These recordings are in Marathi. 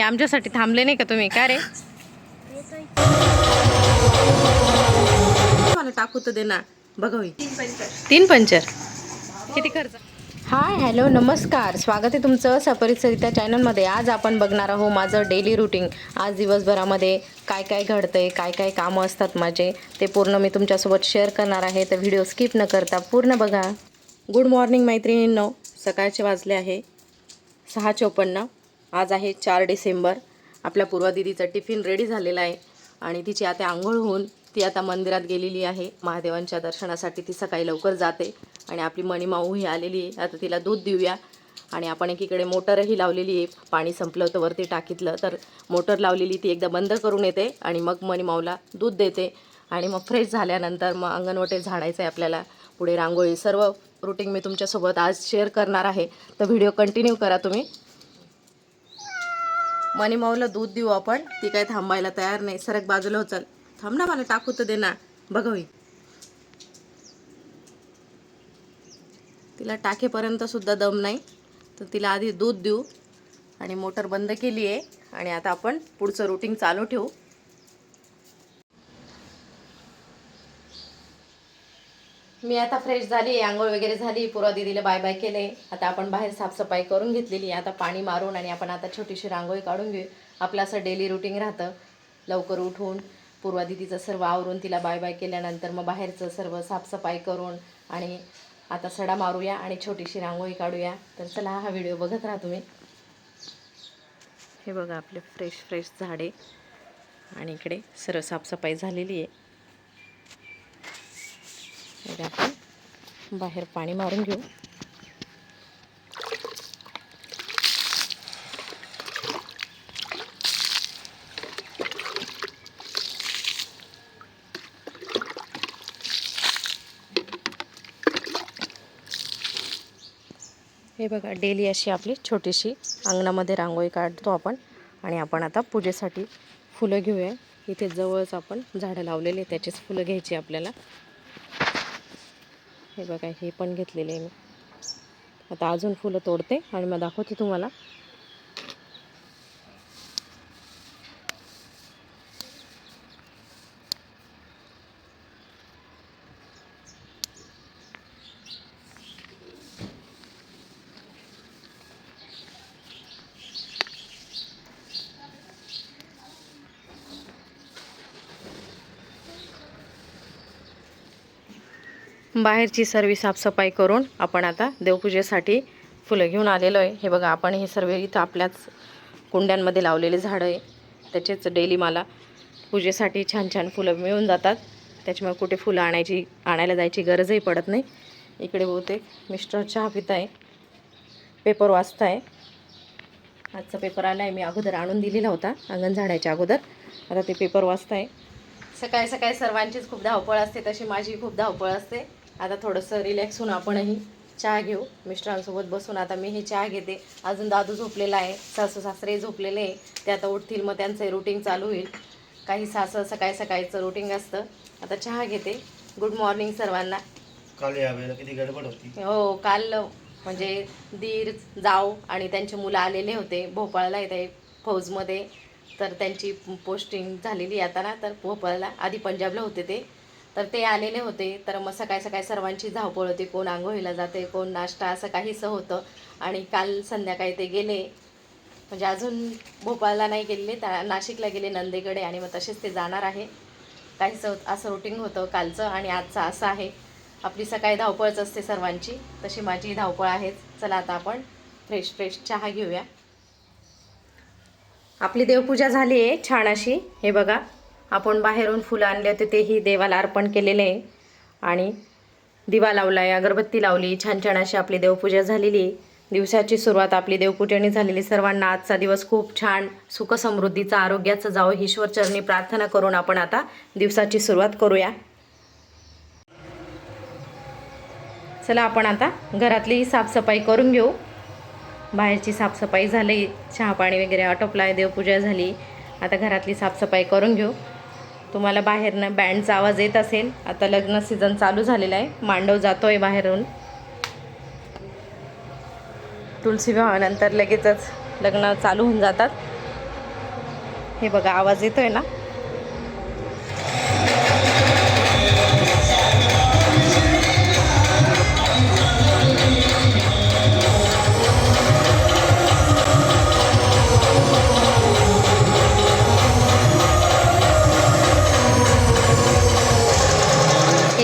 आमच्यासाठी थांबले नाही का तुम्ही? का रे? मला टाकू तर दे ना. बघा तीन पंचर. किती खर्च? हाय हॅलो नमस्कार. स्वागत आहे तुमचं सपरितसरित्या चॅनलमध्ये. आज आपण बघणार आहोत माझं डेली रुटीन आज दिवसभरामध्ये काय काय घडतंय काय काय कामं असतात माझे ते पूर्ण मी तुमच्यासोबत शेअर करणार आहे. तर व्हिडिओ स्किप न करता पूर्ण बघा. गुड मॉर्निंग मैत्रिणींनो. सकाळचे वाजले आहे. सहा चोपन्न आज आहे चार डिसेंबर. आपल्या पूर्वा दिदीचा टिफिन रेडी झालेला आहे. आणि तिची आता आंघोळ होऊन ती आता मंदिरात गेलेली आहे. महादेवांच्या दर्शनासाठी ती सकाळी लवकर जाते. आणि आपली मणिमाऊ ही आलेली आहे. आता तिला दूध देऊया. आणि आपण एकीकडे मोटरही लावलेली आहे. पाणी संपलं होतं वरती टाकीतलं. तर मोटर लावलेली ती एकदा बंद करून येते. आणि मग मणिमाऊला दूध देते. आणि मग फ्रेश झाल्यानंतर मग अंगणवटे झाडायचं आहे आपल्याला. पुढे रांगोळी. सर्व रुटीन मी तुमच्यासोबत आज शेअर करणार आहे. तर व्हिडिओ कंटिन्यू करा तुम्ही. मणिमाऊला दूध देऊ आपण. ती काय थांबायला तयार नाही. सरक बाजूला हो चल. थांब ना मला टाकू तर दे ना बघ तिला टाकेपर्यंत सुद्धा दम नाही. तर तिला आधी दूध देऊ. आणि मोटर बंद केली आहे आणि आता आपण पुढचं रुटीन चालू ठेवू. मी आता फ्रेश झाली आंघोळ वगैरे झाली पूर्वा दिदीला बाय बाय केले. आता आपण बाहेर साफसफाई करून घेतलेली आता पाणी मारून आणि आपण आता छोटीशी रांगोळी काढून घेऊ. आपलं असं डेली रुटीन राहतं. लवकर उठून पूर्वा दिदीचं सर्व आवरून तिला बाय बाय केल्यानंतर मग बाहेरचं सर्व साफसफाई करून आणि आता सडा मारूया आणि छोटीशी रांगोळी काढूया. तर चला हा व्हिडिओ बघत राहा तुम्ही. हे बघा आपले फ्रेश फ्रेश झाडे. आणि इकडे सर्व साफसफाई झालेली आहे. आपण बाहेर पाणी मारून घेऊ. हे बघा डेली अशी आपली छोटीशी अंगणामध्ये रांगोळी काढतो आपण. आणि आपण आता पूजेसाठी फुलं घेऊया. इथे जवळच आपण झाडं लावलेली त्याचीच फुलं घ्यायची आपल्याला. हे बघा हे पण घेतलेले आहे मी. आता अजून फुलं तोडते आणि मग दाखवते तुम्हाला. बाहेरची सर्व साफसफाई करून आपण आता देवपूजेसाठी फुलं घेऊन आलेलो आहे. हे बघा आपण हे सर्व इथं आपल्याच कुंड्यांमध्ये लावलेले झाडं आहे. त्याचेच डेली मला पूजेसाठी छान छान फुलं मिळून जातात. त्याच्यामुळे कुठे फुलं आणायची आणायला जायची गरजही पडत नाही. इकडे बहुतेक मिस्टर चहा पित आहे. पेपर वाचत आहे आजचा पेपर आला आहे मी अगोदर आणून दिलेला होता अंगण झाडायच्या अगोदर. आता ते पेपर वाचत आहे सकाळी सकाळी सर्वांचीच खूप धावपळ असते तशी माझी खूप धावपळ असते. आता थोडंसं रिलॅक्स होऊन आपणही चहा घेऊ. मिस्टरांसोबत बसून आता मी हे चहा घेते. अजून दादू झोपलेला आहे सासू सासरे झोपलेले आहे. ते आता उठतील मग त्यांचं रुटीन चालू होईल. काही सासं सकाळी सकाळीचं रुटीन असतं. आता चहा घेते. गुड मॉर्निंग सर्वांना. काल यावेळेला किती गडबड होती. हो काल म्हणजे दीर जाऊ आणि त्यांचे मुलं आलेले होते. भोपाळला येते फौजमध्ये. तर त्यांची पोस्टिंग झालेली आता ना. तर भोपाळला आधी पंजाबला होते ते. तर ते आलेले होते. तर मग सकाळी सकाळी सर्वांची धावपळ होती. कोण आंघोळीला जाते कोण नाश्ता असं काहीसं होतं. आणि काल संध्याकाळी ते गेले. म्हणजे अजून भोपाळला नाही गेलेले त्या नाशिकला गेले नंदेकडे आणि मग तसेच ते जाणार आहे. काहीसं असं रुटीन होतं कालचं आणि आजचं असं आहे. आपली सकाळी धावपळच असते सर्वांची. तशी माझी धावपळ आहेच. चला आता आपण फ्रेश फ्रेश चहा घेऊया. आपली देवपूजा झाली आहे छान अशी. हे बघा. आपण बाहेरून फुलं आणले होते तेही देवाला अर्पण केलेले आहे. आणि दिवा लावला आहे अगरबत्ती लावली छान छान अशी आपली देवपूजा झालेली आहे. दिवसाची सुरुवात आपली देवपूजेने झालेली. सर्वांना आजचा दिवस खूप छान सुखसमृद्धीचा आरोग्याचं जावं. ईश्वरचरणी प्रार्थना करून आपण आता दिवसाची सुरुवात करूया. चला आपण आता घरातली साफसफाई करून घेऊ. बाहेरची साफसफाई झाली चहा पाणी वगैरे आटोपला आहे देवपूजा झाली. आता घरातली साफसफाई करून घेऊ. तुम्हाला बाहेरनं बँडचा आवाज येत असेल. आता लग्न सीझन चालू झालेला आहे. मांडव जातो आहे बाहेरून. तुलसी विवाहानंतर लगेचच लग्न चालू होऊन जातात. हे बघा आवाज येतो आहे ना?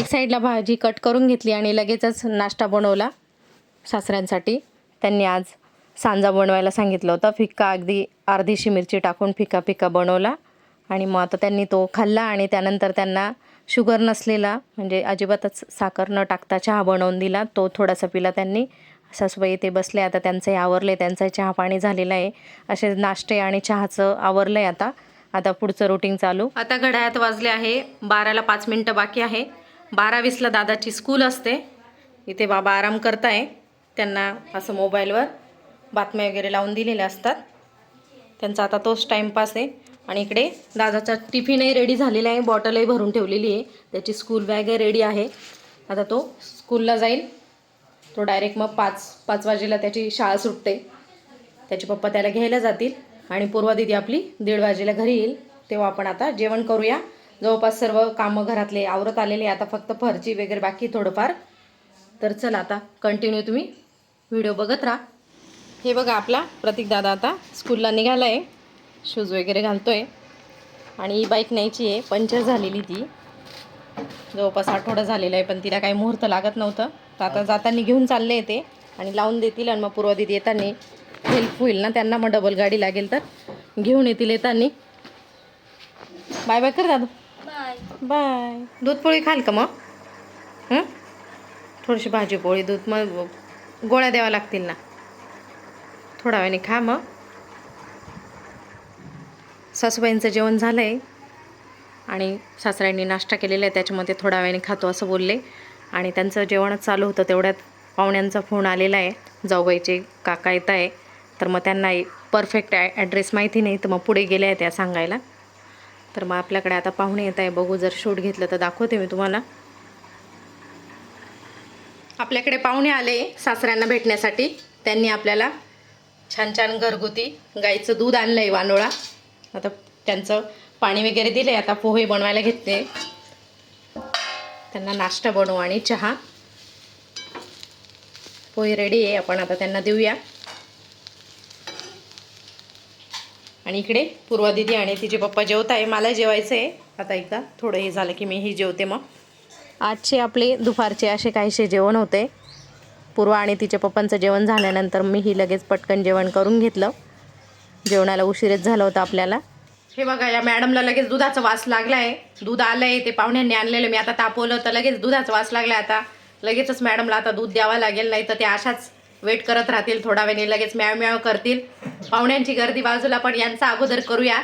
एक साईडला भाजी कट करून घेतली आणि लगेचच नाश्ता बनवला सासऱ्यांसाठी. त्यांनी आज सांजा बनवायला सांगितलं होतं. फिक्का अगदी अर्धीशी मिरची टाकून फिक्का फिका बनवला आणि मग आता त्यांनी तो खाल्ला आणि त्यानंतर त्यांना शुगर नसलेला म्हणजे अजिबातच साखर न टाकता चहा बनवून दिला. तो थोडासा पिला त्यांनी. सासूबाई ते बसले. आता त्यांचंही आवरले त्यांचं चहा पाणी झालेलं आहे. असे नाश्ते आणि चहाचं आवरलं आहे आता. आता पुढचं रुटीन चालू. आता घड्याळात वाजले आहे. बाराला पाच मिनटं बाकी आहे. बारावीसला दादाची स्कूल असते. इथे बाबा आराम करताय. त्यांना असं मोबाईलवर बातम्या वगैरे लावून दिलेल्या असतात. त्यांचा आता तोच टाईमपास आहे. आणि इकडे दादाचा टिफिनही रेडी झालेला आहे. बॉटलही भरून ठेवलेली आहे. त्याची स्कूल बॅगही रेडी आहे. आता तो स्कूलला जाईल. तो डायरेक्ट मग पाच पाच वाजेला त्याची शाळा सुटते. त्याचे पप्पा त्याला घ्यायला जातील. आणि पूर्वा दिदी आपली दीड वाजेला घरी येईल. तेव्हा आपण आता जेवण करूया. जवळपास सर्व कामं घरातले आवरत आलेले आता फक्त फरची वगैरे बाकी थोडंफार. तर चला आता कंटिन्यू तुम्ही. व्हिडिओ बघत राहा. हे बघा आपला प्रतीक दादा आता स्कूलला निघाला आहे शूज वगैरे घालतो आहे आणि ही बाईक न्यायची आहे. पंचर झालेली ती. जवळपास आठवडा झालेला आहे पण तिला काही मुहूर्त लागत नव्हतं. तर आता जाताना घेऊन चालले ते आणि लावून देतील आणि मग पूर्वादित येताना हेल्प होईल ना त्यांना मग डबल गाडी लागेल तर. घेऊन येतील येताना. बाय बाय कर दादा. बाय. दूध पोळी खाल का मग? थोडीशी भाजी पोळी दूध मग गोळ्या द्याव्या लागतील ना. थोड्या वेळाने खा मग. सासूबाईंचं जेवण झालं आहे आणि सासऱ्यांनी नाश्ता केलेला आहे त्याच्यामध्ये थोड्या वेळाने खातो असं बोलले. आणि त्यांचं जेवणच चालू होतं तेवढ्यात पाहुण्यांचा फोन आलेला आहे. जाऊबाईचे काका येत आहे. तर मग त्यांना परफेक्ट ॲ ॲड्रेस माहिती नाही तर मग पुढे गेल्या त्या सांगायला. तर मग आपल्याकडे आता पाहुणे येत आहे. बघू जर शूट घेतलं तर दाखवते मी तुम्हाला. आपल्याकडे पाहुणे आले सासऱ्यांना भेटण्यासाठी. त्यांनी आपल्याला छान छान घरगुती गाईचं दूध आणलं आहे वानोळा. आता त्यांचं पाणी वगैरे दिले आता पोहे बनवायला घेतले. त्यांना नाश्ता बनवू आणि चहा. पोहे रेडी आहे. आपण आता त्यांना देऊया. आणि इकडे पूर्वा दिदी आणि तिचे पप्पा जेवत आहे. मला जेवायचं आहे. आता एकदा थोडं हे झालं की मी हे जेवते मग. आजचे आपले दुपारचे असे काहीसे जेवण होते. पूर्वा आणि तिच्या पप्पांचं जेवण झाल्यानंतर मी ही लगेच पटकन जेवण करून घेतलं. जेवणाला उशीरच झालं होतं आपल्याला. हे बघा या मॅडमला लगेच दुधाचा वास लागला आहे दूध आलं आहे ते पाहुण्यांनी आणलेलं. मी आता तापवलं तर लगेच दुधाचा वास लागला आता. लगेचच मॅडमला आता दूध द्यावं लागेल नाही तर ते अशाच वेट करत राहतील थोडा वेळाने लगेच म्याव म्याव करतील. पाहुण्यांची गर्दी बाजूला पण यांचा अगोदर करूया.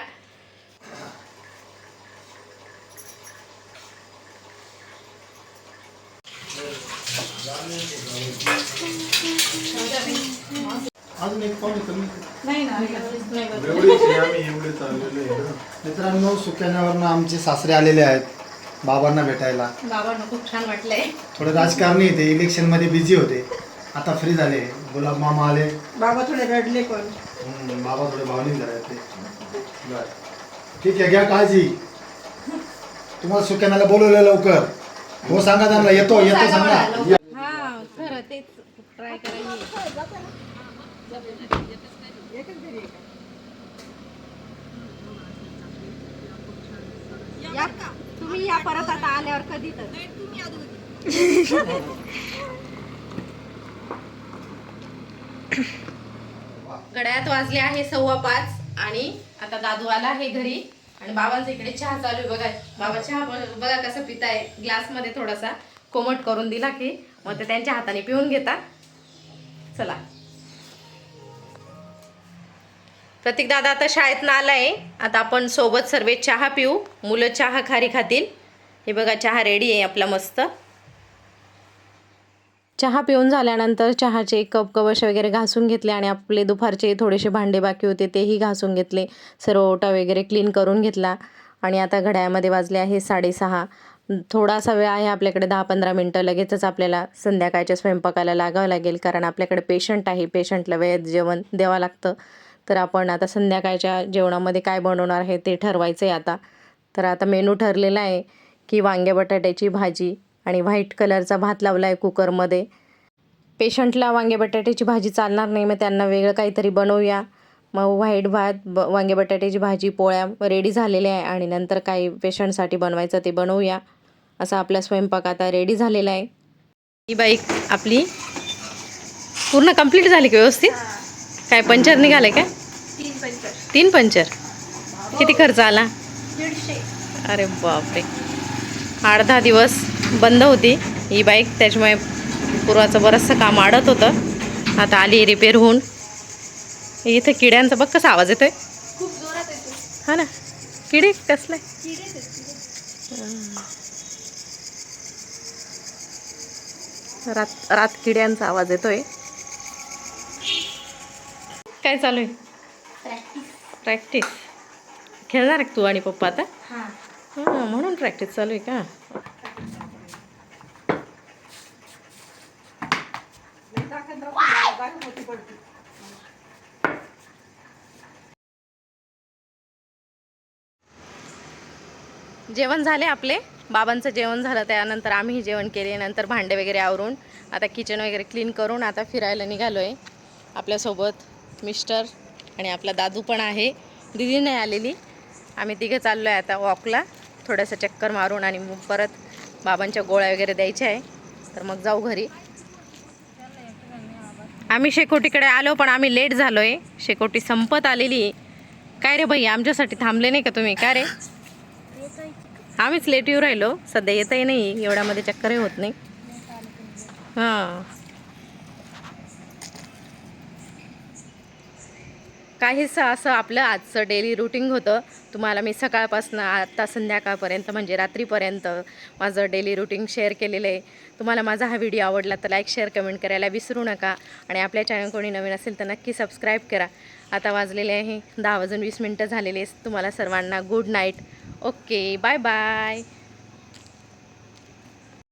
अजून एक पाहुणे कमी एवढेच आम्ही एवढे चाललेलो आहे ना. मित्रांनो सुक्याण्यावरनं आमचे सासरे आलेले आहेत बाबांना भेटायला. बाबांना खूप छान वाटलंय. थोडे राजकारणी होते इलेक्शनमध्ये बिझी होते. आता फ्री झाले. गुलाब मामा आले. बाबा थोडे रडले पण. हम्म, बाबा थोडे भावनिक झाले ते बर. ठीक आहे घ्या काळजी. तुम्हाला सुक्याण्याला बोलवलं लवकर. हो सांगा त्यांना येतो येतो सांगा या. हा खरं तेच ट्राय करायची तुम्ही या परत आता आल्यावर कधी तर. गड्यात वाजले आहे सव्वा पाच. आणि आता दादू आला आहे घरी. आणि बाबांचा इकडे चहा चालू आहे. बघा बाबा चहा बघा कसं पिताय. ग्लासमध्ये थोडासा कोमट करून दिला की मग ते त्यांच्या हाताने पिऊन घेतात. चला. प्रतीक दादा आता शाळेतनं आहे आता आपण सोबत सर्व चहा पिऊ. मुलं चहा खारी खातील. हे बघा चहा रेडी आहे आपला मस्त. चहा पिऊन झाल्यानंतर चहाचे कप कवश वगैरे घासून घेतले आणि आपले दुपारचे थोडेसे भांडे बाकी होते तेही घासून घेतले. सर्व ओटा वगैरे क्लीन करून घेतला. आणि आता घड्याळामध्ये वाजले आहे साडेसहा. थोडासा वेळ आहे आपल्याकडे दहा पंधरा मिनटं. लगेचच आपल्याला संध्याकाळच्या स्वयंपाकाला लागावं लागेल कारण आपल्याकडे पेशंट आहे. पेशंटला वेळेत जेवण द्यावं लागतं. तर आपण आता संध्याकाळच्या जेवणामध्ये काय बनवणार आहे ते ठरवायचं आहे आता. तर आता मेनू ठरलेला आहे की वांग्या बटाट्याची भाजी आणि व्हाईट कलरचा भात लावला आहे कुकरमध्ये. पेशंटला वांगे बटाट्याची भाजी चालणार नाही मग त्यांना वेगळं काहीतरी बनवूया. मग व्हाईट भात ब वांगे बटाट्याची भाजी पोळ्या रेडी झालेल्या आहे आणि नंतर काही पेशंटसाठी बनवायचं ते बनवूया. असा आपला स्वयंपाक आता रेडी झालेला आहे. ही बाईक आपली पूर्ण कंप्लीट झाली का व्यवस्थित? काय पंचर निघाले काय? तीन पंचर. तीन पंचर? किती खर्च आला? अरे बापरे. आठ दहा दिवस? बंद होती. ही बाईक त्याच्यामुळे पूर्वाचं बरंचसं काम अडत होतं. आता आली रिपेअर होऊन. इथं किड्यांचा बघ कसा आवाज येतोय. हा ना. किडे कसले? किडेच आहेत किडे. रात रात किड्यांचा आवाज येतोय. काय चालू आहे? प्रॅक्टिस खेळणार आहे तू आणि पप्पा आता? हां. हां म्हणून प्रॅक्टिस चालू आहे का? जेवण झाले आपले. बाबांचं जेवण झालं त्यानंतर आम्ही जेवण केले नंतर भांडे वगैरे आवरून आता किचन वगैरे क्लीन करून आता फिरायला निघालो आहे आपल्यासोबत मिस्टर आणि आपला दादू पण आहे. दिदी नाही आलेली. आम्ही तिघं चाललो आहे आता वॉकला थोडंसं चक्कर मारून आणि मग परत बाबांच्या गोळ्या वगैरे द्यायच्या आहे. तर मग जाऊ घरी. आम्ही शेकोटीकडे आलो पण आम्ही लेट झालो आहे शेकोटी संपत आलेली. आहे. काय रे भाई आमच्यासाठी थांबले नाही का तुम्ही? काय रे? आम्हीच लेट येऊ राहिलो. सध्या येतही नाही. एवढ्यामध्ये चक्करही होत नाही. हां. काहीसं असं आपलं आजचं डेली रुटीन होतं. तुम्हाला मी सकाळपासून आता संध्याकाळपर्यंत म्हणजे रात्रीपर्यंत माझं डेली रुटीन शेअर केलेलं आहे. तुम्हाला माझा हा व्हिडिओ आवडला तर लाईक शेअर कमेंट करायला विसरू नका. आणि आपल्या चॅनल कोणी नवीन असेल तर नक्की सबस्क्राईब करा. आता वाजलेले आहे. दहा वाजून वीस मिनटं झालेले आहेत. तुम्हाला सर्वांना good night okay bye bye